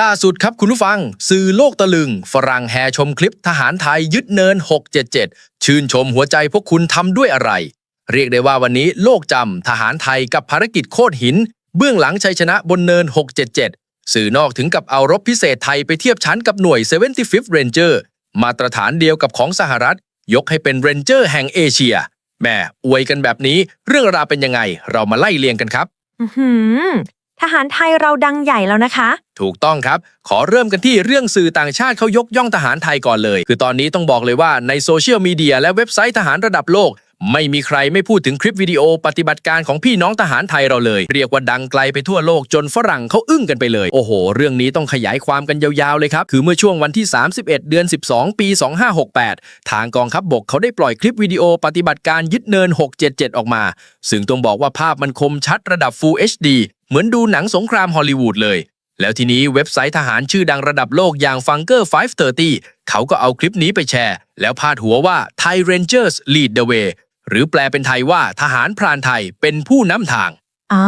ล่าสุดครับคุณผู้ฟัง สื่อโลกตะลึง ฝรั่งแห่ชมคลิปทหารไทยยึดเนิน 677 ชื่นชมหัวใจพวกคุณทำด้วยอะไร เรียกได้ว่าวันนี้โลกจำทหารไทยกับภารกิจโคตรหิน เบื้องหลังชัยชนะบนเนิน 677 สื่อนอกถึงกับเอารบพิเศษไทยไปเทียบชั้นกับหน่วย 75th Ranger มาตรฐานเดียวกับของสหรัฐ ยกให้เป็นเรนเจอร์แห่งเอเชียแหม่อวยกันแบบนี้เรื่องราวเป็นยังไง เรามาไล่เรียงกันครับหือทหารไทยเราดังใหญ่แล้วนะคะ ถูกต้องครับ ขอเริ่มกันที่เรื่องสื่อต่างชาติเขายกย่องทหารไทยก่อนเลย คือตอนนี้ต้องบอกเลยว่าในโซเชียลมีเดียและเว็บไซต์ทหารระดับโลก ไม่มีใครไม่พูดถึงคลิปวิดีโอปฏิบัติการของพี่น้องทหารไทยเราเลย เรียกว่าดังไกลไปทั่วโลกจนฝรั่งเขาอึ้งกันไปเลย โอ้โห เรื่องนี้ต้องขยายความกันยาวๆเลยครับ คือเมื่อช่วงวันที่ 31 เดือน 12 ปี 2568 ทางกองทัพบบกเขาได้ปล่อยคลิปวิดีโอปฏิบัติการยึดเนิน 677 ออกมา ซึ่งต้องบอกว่าภาพมันคมชัดระดับ Full HD เหมือนดูหนังสงครามฮอลลีวูดเลย แล้วทีนี้เว็บไซต์ทหารชื่อดังระดับโลกอย่าง Funker 530 เขาก็เอาคลิปนี้ไปแชร์ แล้วพาดหัวว่า Thai Rangers lead the way หรือแปลเป็นไทยว่าทหารพรานไทยเป็นผู้นำทางอ่า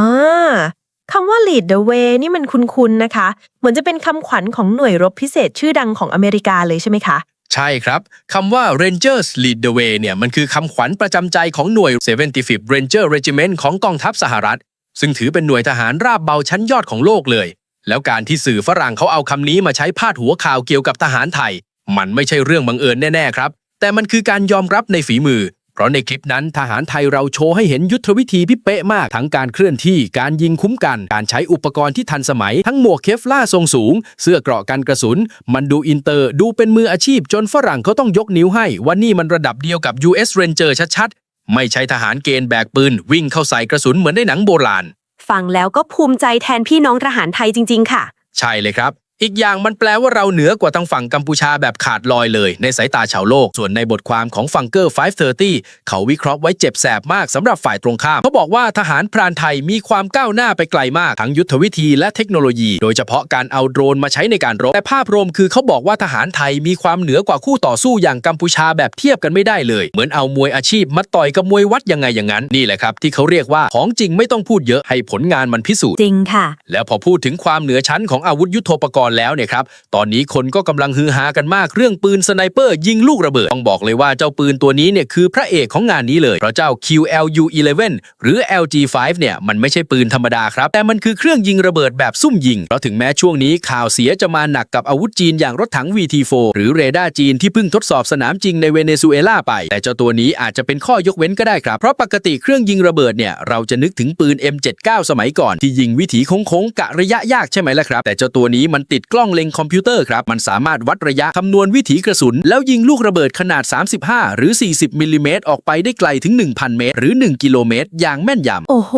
คำว่า lead the way นี่มันคุ้นๆนะคะ เหมือนจะเป็นคำขวัญของหน่วยรบพิเศษชื่อดังของอเมริกาเลยใช่ไหมคะใช่ครับคำว่า Rangers lead the way เนี่ยมันคือคำขวัญประจำใจของหน่วย 75th Ranger Regiment ของกองทัพสหรัฐ ซึ่งถือเป็นหน่วยทหารราบเบาชั้นยอดของโลกเลย แล้วการที่สื่อฝรั่งเขาเอาคำนี้มาใช้พาดหัวข่าวเกี่ยวกับทหารไทย มันไม่ใช่เรื่องบังเอิญแน่ๆครับ แต่มันคือการยอมรับในฝีมือ เพราะในคลิปนั้นทหารไทยเราโชว์ให้เห็นยุทธวิธีที่เป๊ะมากทั้งการเคลื่อนที่การยิงคุ้มกัน การใช้อุปกรณ์ที่ทันสมัย ทั้งหมวกเคฟล่าทรงสูง เสื้อเกราะกันกระสุน มันดูอินเตอร์ดูเป็นมืออาชีพ จนฝรั่งเขาต้องยกนิ้วให้ว่านี่มันระดับเดียวกับ US Ranger ชัดๆไม่ใช่ทหารเกณฑ์แบกปืนวิ่งเข้าใส่กระสุนเหมือนในหนังโบราณ ฟังแล้วก็ภูมิใจแทนพี่น้องทหารไทยจริง ๆ ค่ะ ใช่เลยครับ อีกอย่างมันแปลว่าเราเหนือกว่าทางฝั่งกัมพูชาแบบขาดลอยเลย ในสายตาชาวโลก ส่วนในบทความของฟังเกอร์ 530 เขาวิเคราะห์ไว้เจ็บแสบมากสำหรับฝ่ายตรงข้าม เขาบอกว่าทหารพรานไทยมีความก้าวหน้าไปไกลมาก ทั้งยุทธวิธีและเทคโนโลยี โดยเฉพาะการเอาโดรนมาใช้ในการรบ แต่ภาพรวมคือเขาบอกว่าทหารไทยมีความเหนือกว่าคู่ต่อสู้อย่างกัมพูชาแบบเทียบกันไม่ได้เลย เหมือนเอามวยอาชีพมาต่อยกับมวยวัดยังไงอย่างนั้นนี่แหละครับที่เขาเรียกว่าของจริงไม่ต้องพูดเยอะให้ผลงานมันพิสูจน์จริงค่ะ แล้วพอพูดถึงความเหนือชั้นของอาวุธยุโทโธปกรณ์แล้วเนี่ยครับ ตอนนี้คนก็กำลังฮือฮากันมากเรื่องปืนสไนเปอร์ ยิงลูกระเบิด ต้องบอกเลยว่าเจ้าปืนตัวนี้เนี่ยคือพระเอกของงานนี้เลย เพราะเจ้า QLU11 หรือ LG5 เนี่ยมันไม่ใช่ปืนธรรมดาครับ แต่มันคือเครื่องยิงระเบิดแบบซุ่มยิง เพราะถึงแม้ช่วงนี้ข่าวเสียจะมาหนักกับอาวุธจีนอย่างรถถัง VT4 หรือเรดาร์จีนที่เพิ่งทดสอบสนามจริงในเวเนซุเอลาไป แต่เจ้าตัวนี้อาจจะเป็นข้อยกเว้นก็ได้ครับ เพราะปกติเครื่องยิงระเบิดเนี่ยเราจะนึกถึงปืน M79 สมัยก่อนที่ยิงวิถีโค้งๆกะระยะยากใช่ไหมล่ะครับ แต่เจ้าตัวนี้มันติดกล้องเล็งคอมพิวเตอร์ครับ มันสามารถวัดระยะคำนวณวิถีกระสุน แล้วยิงลูกระเบิดขนาด 35 หรือ 40 มิลลิเมตรออกไปได้ไกลถึง 1,000 เมตร หรือ 1 กิโลเมตร อย่างแม่นยำ โอ้โห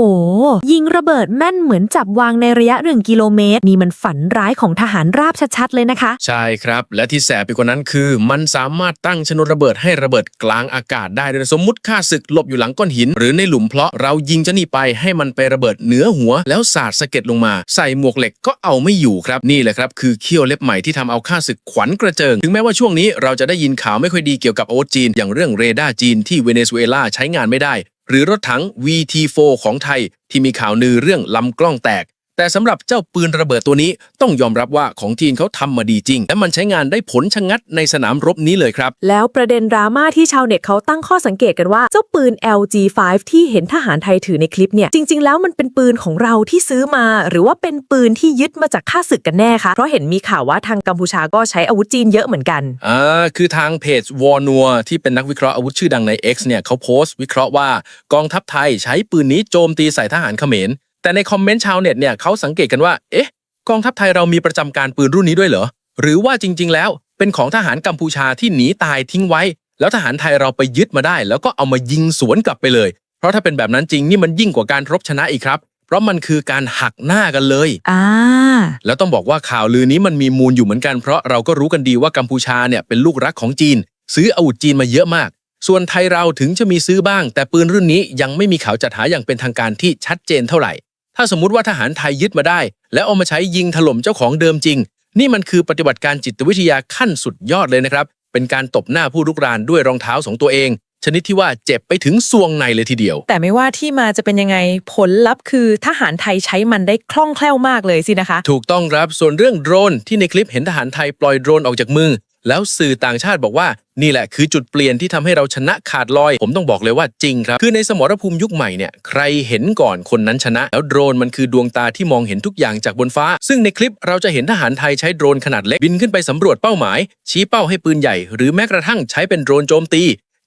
ยิงระเบิดแม่นเหมือนจับวางในระยะหนึ่งกิโลเมตร นี่มันฝันร้ายของทหารราบชัดๆเลยนะคะ ใช่ครับ และที่แสบไปกว่านั้นคือ มันสามารถตั้งชนวนระเบิดให้ระเบิดกลางอากาศได้ด้วยนะสมมุติข้าศึกหลบอยู่หลังก้อนหิน หรือในหลุมเพลาะเรายิงเจะนี่ไปให้มันไประเบิดเหนือหัว แล้วสาดสะเก็ดลงมา ใส่หมวกเหล็กก็เอาไม่อยู่ครับนี่แหละครับคือเขี้ยวเล็บใหม่ที่ทำเอาข้าศึกขวัญกระเจิง ถึงแม้ว่าช่วงนี้เราจะได้ยินข่าวไม่ค่อยดีเกี่ยวกับอาวุธจีน อย่างเรื่องเรดาร์จีนที่เวเนซุเอลาใช้งานไม่ได้ หรือรถถัง VT4 ของไทย ที่มีข่าวลือเรื่องลำกล้องแตก แต่สำหรับเจ้าปืนระเบิดตัวนี้ต้องยอมรับว่าของจีนเขาทำมาดีจริง และมันใช้งานได้ผลชะงัดในสนามรบนี้เลยครับ แล้วประเด็นดราม่าที่ชาวเน็ตเขาตั้งข้อสังเกตกันว่าเจ้าปืน LG5 ที่เห็นทหารไทยถือในคลิปเนี่ยจริง ๆ แล้วมันเป็นปืนของเราที่ซื้อมา หรือว่าเป็นปืนที่ยึดมาจากข้าศึกกันแน่คะเพราะเห็นมีข่าวว่าทางกัมพูชาก็ใช้อาวุธจีนเยอะเหมือนกันอ่าคือทางเพจวอร์นัวที่เป็นนักวิเคราะห์อาวุธชื่อดังใน X เนี่ยเขาโพสต์วิเคราะห์ว่ากองทัพไทยใช้ปืนนี้โจมตีใส่ทหารเขมร แต่ในคอมเมนต์ชาวเน็ตเนี่ยเขาสังเกตกันว่า เอ๊ะ กองทัพไทยเรามีประจำการปืนรุ่นนี้ด้วยเหรอ หรือว่าจริง ๆ แล้วเป็นของทหารกัมพูชาที่หนีตายทิ้งไว้ แล้วทหารไทยเราไปยึดมาได้ แล้วก็เอามายิงสวนกลับไปเลย เพราะถ้าเป็นแบบนั้นจริงนี่มันยิ่งกว่าการรบชนะอีกครับ เพราะมันคือการหักหน้ากันเลย อ่า แล้วต้องบอกว่าข่าวลือนี้มันมีมูลอยู่เหมือนกัน เพราะเราก็รู้กันดีว่ากัมพูชาเนี่ยเป็นลูกรักของจีน ซื้ออาวุธจีนมาเยอะมาก ส่วนไทยเราถึงจะมีซื้อบ้าง แต่ปืนรุ่นนี้ยังไม่มีข่าวจัดหาอย่างเป็นทางการที่ชัดเจนเท่าไหร่ ถ้าสมมุติว่าทหารไทยยึดมาได้ แล้วเอามาใช้ยิงถล่มเจ้าของเดิมจริง นี่มันคือปฏิบัติการจิตวิทยาขั้นสุดยอดเลยนะครับ เป็นการตบหน้าผู้ลุกรานด้วยรองเท้าของตัวเอง ชนิดที่ว่าเจ็บไปถึงซวงในเลยทีเดียว แต่ไม่ว่าที่มาจะเป็นยังไงผลลัพธ์คือทหารไทยใช้มันได้คล่องแคล่วมากเลยสินะคะ ถูกต้องครับส่วนเรื่องโดรนที่ในคลิปเห็นทหารไทยปล่อยโดรนออกจากมือ แล้วสื่อต่างชาติบอกว่านี่แหละคือจุดเปลี่ยนที่ทำให้เราชนะขาดลอย ผมต้องบอกเลยว่าจริงครับ คือในสมรภูมิยุคใหม่เนี่ยใครเห็นก่อนคนนั้นชนะ แล้วโดรนมันคือดวงตาที่มองเห็นทุกอย่างจากบนฟ้า ซึ่งในคลิปเราจะเห็นทหารไทยใช้โดรนขนาดเล็กบินขึ้นไปสำรวจเป้าหมาย ชี้เป้าให้ปืนใหญ่ หรือแม้กระทั่งใช้เป็นโดรนโจมตี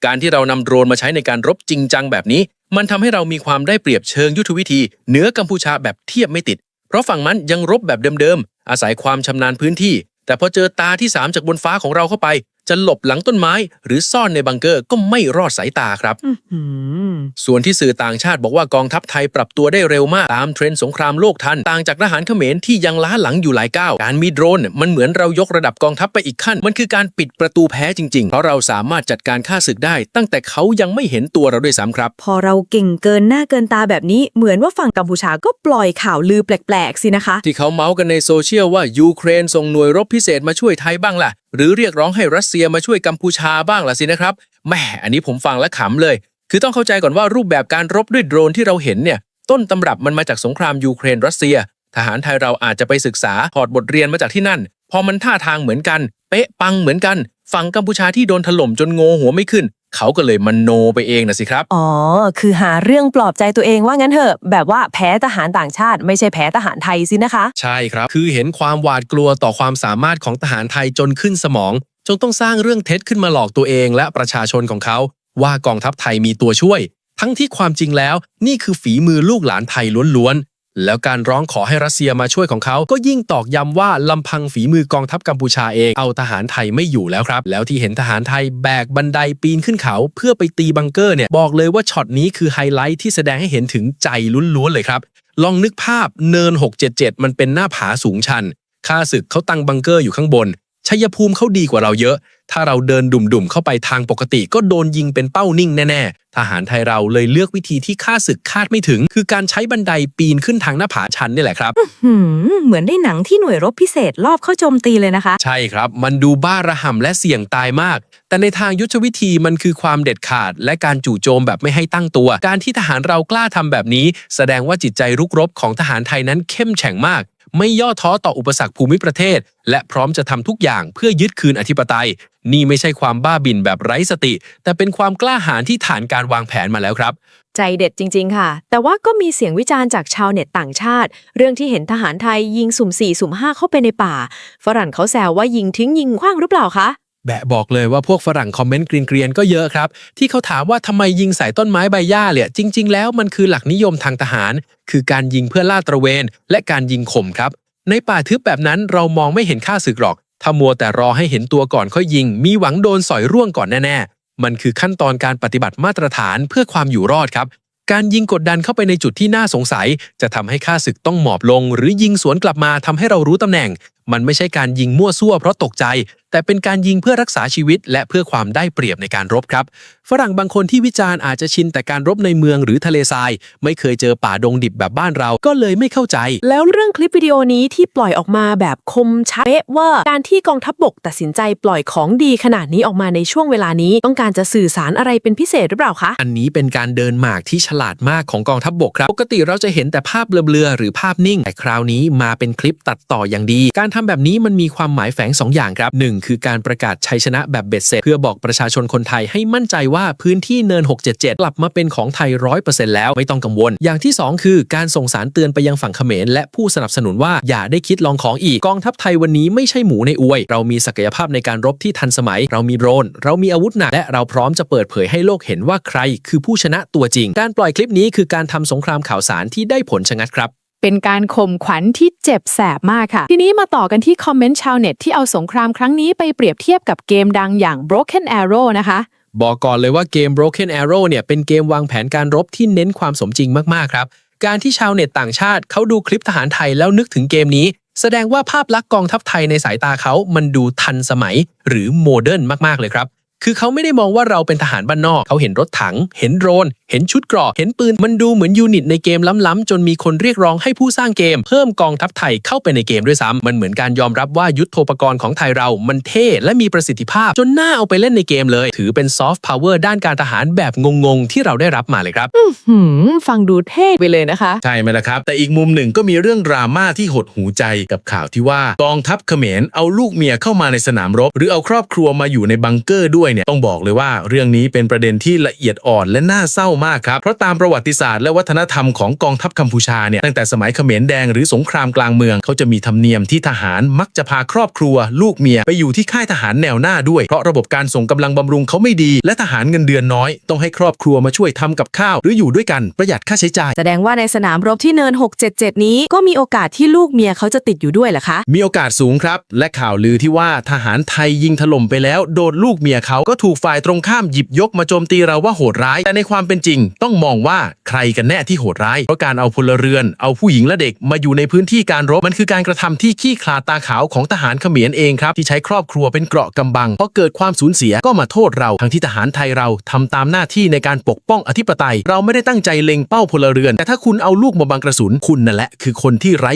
การที่เรานำโดรนมาใช้ในการรบจริงจังแบบนี้ มันทำให้เรามีความได้เปรียบเชิงยุทธวิธีเหนือกัมพูชาแบบเทียบไม่ติด เพราะฝั่งมันยังรบแบบเดิมๆอาศัยความชำนาญพื้นที่ แต่พอเจอตาที่สามจากบนฟ้าของเราเข้าไป จะหลบหลังต้นไม้ หรือซ่อนในบังเกอร์ก็ไม่รอดสายตาครับ ส่วนที่สื่อต่างชาติบอกว่ากองทัพไทยปรับตัวได้เร็วมาก ตามเทรนด์สงครามโลกทัน ต่างจากทหารเขมรที่ยังล้าหลังอยู่หลายก้าว การมีโดรนเนี่ยมันเหมือนเรายกระดับกองทัพไปอีกขั้น มันคือการปิดประตูแพ้จริง ๆ เพราะเราสามารถจัดการฆ่าศึกได้ ตั้งแต่เขายังไม่เห็นตัวเราด้วยซ้ำครับ พอเราเก่งเกินหน้าเกินตาแบบนี้เหมือนว่าฝั่งกัมพูชาก็ปล่อยข่าวลือแปลกๆสินะคะ ที่เขาเมาส์กันในโซเชียลว่ายูเครนส่งหน่วยรบพิเศษมาช่วยไทยบ้างล่ะ หรือเรียกร้องให้รัสเซียมาช่วยกัมพูชาบ้างล่ะสินะครับแหม่อันนี้ผมฟังและขำเลย คือต้องเข้าใจก่อนว่ารูปแบบการรบด้วยโดรนที่เราเห็นเนี่ยต้นตำรับมันมาจากสงครามยูเครนรัสเซีย ทหารไทยเราอาจจะไปศึกษาถอดบทเรียนมาจากที่นั่น พอมันท่าทางเหมือนกัน เป๊ะปังเหมือนกัน ฝั่งกัมพูชาที่โดนถล่มจนโงหัวไม่ขึ้น เขาก็เลยมันโนไปเองนะสิครับ อ๋อ คือหาเรื่องปลอบใจตัวเองว่างั้นเถอะ แบบว่าแพ้ทหารต่างชาติ ไม่ใช่แพ้ทหารไทยสินะคะ ใช่ครับ คือเห็นความหวาดกลัวต่อความสามารถของทหารไทยจนขึ้นสมอง จนต้องสร้างเรื่องเท็จขึ้นมาหลอกตัวเอง และประชาชนของเขา ว่ากองทัพไทยมีตัวช่วย ทั้งที่ความจริงแล้ว นี่คือฝีมือลูกหลานไทยล้วนๆ แล้วการร้องขอให้รัสเซียมาช่วยของเขา ก็ยิ่งตอกย้ำว่าลำพังฝีมือกองทัพกัมพูชาเอง เอาทหารไทยไม่อยู่แล้วครับ แล้วที่เห็นทหารไทยแบกบันไดปีนขึ้นเขา เพื่อไปตีบังเกอร์เนี่ย บอกเลยว่าช็อตนี้คือไฮไลท์ที่แสดงให้เห็นถึงใจล้วนๆเลยครับ ลองนึกภาพเนิน 677 มันเป็นหน้าผาสูงชันข้าศึกเขาตั้งบังเกอร์อยู่ข้างบน ชัยภูมิเขาดีกว่าเราเยอะ ถ้าเราเดินดุ่มๆเข้าไปทางปกติ ก็โดนยิงเป็นเป้านิ่งแน่ๆ ทหารไทยเราเลยเลือกวิธีที่ข้าศึกคาดไม่ถึง คือการใช้บันไดปีนขึ้นทางหน้าผาชันนี่แหละครับ หืมเหมือนในหนังที่หน่วยรบพิเศษรอบเข้าโจมตีเลยนะคะ ใช่ครับ มันดูบ้าระห่ำและเสี่ยงตายมาก แต่ในทางยุทธวิธีมันคือความเด็ดขาด และการจู่โจมแบบไม่ให้ตั้งตัว การที่ทหารเรากล้าทำแบบนี้ แสดงว่าจิตใจรุกรบของทหารไทยนั้นเข้มแข็งมาก ไม่ย่อท้อต่ออุปสรรคภูมิประเทศ และพร้อมจะทำทุกอย่างเพื่อยึดคืนอธิปไตย นี่ไม่ใช่ความบ้าบินแบบไร้สติ แต่เป็นความกล้าหาญที่ฐานการวางแผนมาแล้วครับ ใจเด็ดจริง ๆ ค่ะ แต่ว่าก็มีเสียงวิจารณ์จากชาวเน็ตต่างชาติ เรื่องที่เห็นทหารไทยยิงสุ่ม4สุ่ม5เข้าไปในป่า ฝรั่งเขาแซวว่ายิงทิ้งยิงขว้างหรือเปล่าคะ แบะบอกเลยว่าพวกฝรั่งคอมเมนต์เกรียนๆก็เยอะครับ ที่เขาถามว่าทำไมยิงใส่ต้นไม้ใบหญ้าเนี่ยจริง ๆ แล้วมันคือหลักนิยมทางทหาร คือการยิงเพื่อล่าตระเวน และการยิงข่มครับ ในป่าทึบแบบนั้นเรามองไม่เห็นค่าศึกหรอก ถ้ามัวแต่รอให้เห็นตัวก่อนค่อยยิง มีหวังโดนสอยร่วงก่อนแน่ๆ มันคือขั้นตอนการปฏิบัติมาตรฐานเพื่อความอยู่รอดครับ การยิงกดดันเข้าไปในจุดที่น่าสงสัย จะทำให้ค่าศึกต้องหมอบลง หรือยิงสวนกลับมาทำให้เรารู้ตำแหน่ง มันไม่ใช่การยิงมั่วซั่วเพราะตกใจ แต่เป็นการยิงเพื่อรักษาชีวิต และเพื่อความได้เปรียบในการรบครับ ฝรั่งบางคนที่วิจารณ์อาจจะชินแต่การรบในเมืองหรือทะเลทราย ไม่เคยเจอป่าดงดิบแบบบ้านเราก็เลยไม่เข้าใจ แล้วเรื่องคลิปวิดีโอนี้ที่ปล่อยออกมาแบบคมชัดเป๊ะว่าการที่กองทัพบบกตัดสินใจปล่อยของดีขนาดนี้ออกมาในช่วงเวลานี้ ต้องการจะสื่อสารอะไรเป็นพิเศษหรือเปล่าคะ อันนี้เป็นการเดินหมากที่ฉลาดมากของกองทัพบบกครับ ปกติเราจะเห็นแต่ภาพเบลอๆหรือภาพนิ่ง แต่คราวนี้มาเป็นคลิปตัดต่ออย่างดี การทำแบบนี้มันมีความหมายแฝง2อย่างครับ 1คือการประกาศชัยชนะแบบเบ็ดเสร็จ เพื่อบอกประชาชนคนไทยให้มั่นใจว่าพื้นที่เนิน 677 กลับมาเป็นของไทย 100%แล้วไม่ต้องกังวล อย่างที่ 2 คือการส่งสารเตือนไปยังฝั่งเขมร และผู้สนับสนุนว่าอย่าได้คิดลองของอีกกองทัพไทยวันนี้ไม่ใช่หมูในอวย เรามีศักยภาพในการรบที่ทันสมัย เรามีโดรน เรามีอาวุธหนักและเราพร้อมจะเปิดเผยให้โลกเห็นว่าใคร คือผู้ชนะตัวจริง การปล่อยคลิปนี้คือการทำสงครามข่าวสารที่ได้ผลชะงัดครับ เป็นการข่มขวัญที่เจ็บแสบมากค่ะ ทีนี้มาต่อกันที่คอมเมนต์ชาวเน็ตที่เอาสงครามครั้งนี้ไปเปรียบเทียบกับเกมดังอย่าง Broken Arrow นะคะบอกก่อนเลยว่าเกม Broken Arrow เนี่ยเป็นเกมวางแผนการรบที่เน้นความสมจริงมากๆครับ การที่ชาวเน็ตต่างชาติเขาดูคลิปทหารไทยแล้วนึกถึงเกมนี้ แสดงว่าภาพลักษณ์กองทัพไทยในสายตาเขามันดูทันสมัยหรือโมเดิร์นมากๆเลยครับ คือเขาไม่ได้มองว่าเราเป็นทหารบ้านนอก เขาเห็นรถถัง เห็นโดรน เห็นชุดเกราะเห็นปืน มันดูเหมือนยูนิตในเกมล้ำๆ จนมีคนเรียกร้องให้ผู้สร้างเกม เพิ่มกองทัพไทยเข้าไปในเกมด้วยซ้ำมันเหมือนการยอมรับว่ายุทโธปกรณ์ของไทยเรา มันเท่และมีประสิทธิภาพ จนน่าเอาไปเล่นในเกมเลย ถือเป็นซอฟต์พาวเวอร์ด้านการทหารแบบงงๆ ที่เราได้รับมาเลยครับหืมฟังดูเท่ไปเลยนะคะ ใช่ไหมล่ะครับ แต่อีกมุมหนึ่งก็มีเรื่องดราม่าที่หดหูใจกับข่าวที่ว่ากองทัพเขมรเอาลูกเมียเข้ามาในสนามรบ หรือเอาครอบครัวมาอยู่ในบังเกอร์ด้วยเนี่ยต้องบอกเลยว่าเรื่องนี้เป็นประเด็นที่ละเอียดอ่อนและน่าเศร้ามากครับ เพราะตามประวัติศาสตร์และวัฒนธรรมของกองทัพกัมพูชาเนี่ยตั้งแต่สมัยเขมรแดงหรือสงครามกลางเมืองเขาจะมีธรรมเนียมที่ทหารมักจะพาครอบครัว ลูกเมียไปอยู่ที่ค่ายทหารแนวหน้าด้วย เพราะระบบการส่งกำลังบำรุงเขาไม่ดี และทหารเงินเดือนน้อย ต้องให้ครอบครัวมาช่วยทำกับข้าว หรืออยู่ด้วยกันประหยัดค่าใช้จ่าย แสดงว่าในสนามรบที่เนิน 677 นี้ ก็มีโอกาสที่ลูกเมียเขาจะติดอยู่ด้วยเหรอคะ มีโอกาสสูงครับ และข่าวลือที่ว่าทหารไทยยิงถล่มไปแล้วโดนลูกเมียเขาก็ถูกฝ่ายตรงข้ามหยิบยกมาโจมตีเราว่าโหดร้าย แต่ในความเป็นจริง ต้องมองว่าใครกันแน่ที่โหดร้าย เพราะการเอาพลเรือน เอาผู้หญิงและเด็กมาอยู่ในพื้นที่การรบ มันคือการกระทำที่ขี้ขลาตาขาวของทหารเขมรเองครับที่ใช้ครอบครัวเป็นเกราะกำบังพอเกิดความสูญเสียก็มาโทษเรา ทั้งที่ทหารไทยเราทำตามหน้าที่ในการปกป้องอธิปไตย เราไม่ได้ตั้งใจเล็งเป้าพลเรือน แต่ถ้าคุณเอาลูกมาบังกระสุนคุณนั่นแหละคือคนที่ไร้